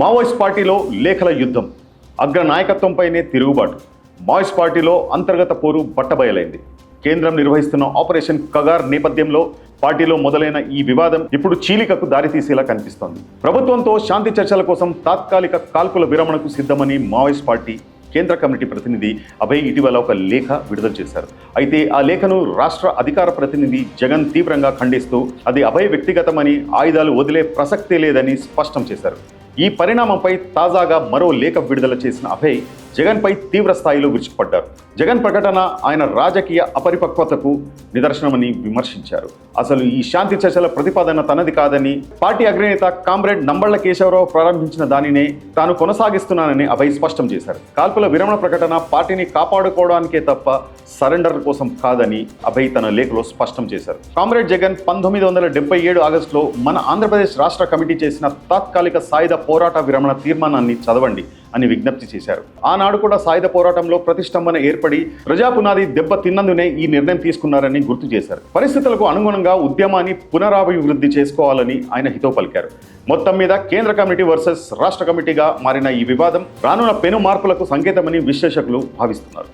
Maoist పార్టీలో లేఖల యుద్ధం. అగ్ర నాయకత్వంపైనే తిరుగుబాటు. మావోయిస్ట్ పార్టీలో అంతర్గత పోరు బట్టబయలైంది. కేంద్రం నిర్వహిస్తున్న ఆపరేషన్ కగార్ నేపథ్యంలో పార్టీలో మొదలైన ఈ వివాదం ఇప్పుడు చీలికకు దారితీసేలా కనిపిస్తోంది. ప్రభుత్వంతో శాంతి చర్చల కోసం తాత్కాలిక కాల్పుల విరమణకు సిద్ధమని మావోయిస్ట్ పార్టీ కేంద్ర కమిటీ ప్రతినిధి అభయ్ ఇటీవల ఒక లేఖ విడుదల చేశారు. అయితే ఆ లేఖను రాష్ట్ర అధికార ప్రతినిధి జగన్ తీవ్రంగా ఖండిస్తూ అది అభయ్ వ్యక్తిగతమని ఆయుధాలు వదిలే ప్రసక్తే లేదని స్పష్టం చేశారు. ఈ పరిణామంపై తాజాగా మరో లేఖ విడుదల చేసిన అభయ్ జగన్పై తీవ్ర స్థాయిలో విరుచుకుపడ్డారు. జగన్ ప్రకటన ఆయన రాజకీయ అపరిపక్వతకు నిదర్శనమని విమర్శించారు. అసలు ఈ శాంతి చర్చల ప్రతిపాదన తనది కాదని పార్టీ అగ్రనేత కామ్రేడ్ నంబళ్ళ కేశవరావు ప్రారంభించిన దానినే తాను కొనసాగిస్తున్నానని అభయ్ స్పష్టం చేశారు. కాల్పుల విరమణ ప్రకటన పార్టీని కాపాడుకోవడానికే తప్ప సరెండర్ కోసం కాదని అభయ్ తన లేఖలో స్పష్టం చేశారు. కామ్రేడ్ జగన్ పంతొమ్మిది వందల డెబ్బై ఏడు ఆగస్టులో మన ఆంధ్రప్రదేశ్ రాష్ట్ర కమిటీ చేసిన తాత్కాలిక సాయుధ పోరాట విరమణ తీర్మానాన్ని చదవండి. అని విజ్ఞప్తి చేశారు. ఆనాడు కూడా సాయుధ పోరాటంలో ప్రతిష్టంభన ఏర్పడి ప్రజాపునాది దెబ్బ తిన్నందునే ఈ నిర్ణయం తీసుకున్నారని గుర్తు చేశారు. పరిస్థితులకు అనుగుణంగా ఉద్యమాన్ని పునరాభివృద్ధి చేసుకోవాలని ఆయన హితో పలికారు. మొత్తం మీద కేంద్ర కమిటీ వర్సెస్ రాష్ట్ర కమిటీగా మారిన ఈ వివాదం రానున్న పెను మార్పులకు సంకేతమని విశ్లేషకులు భావిస్తున్నారు.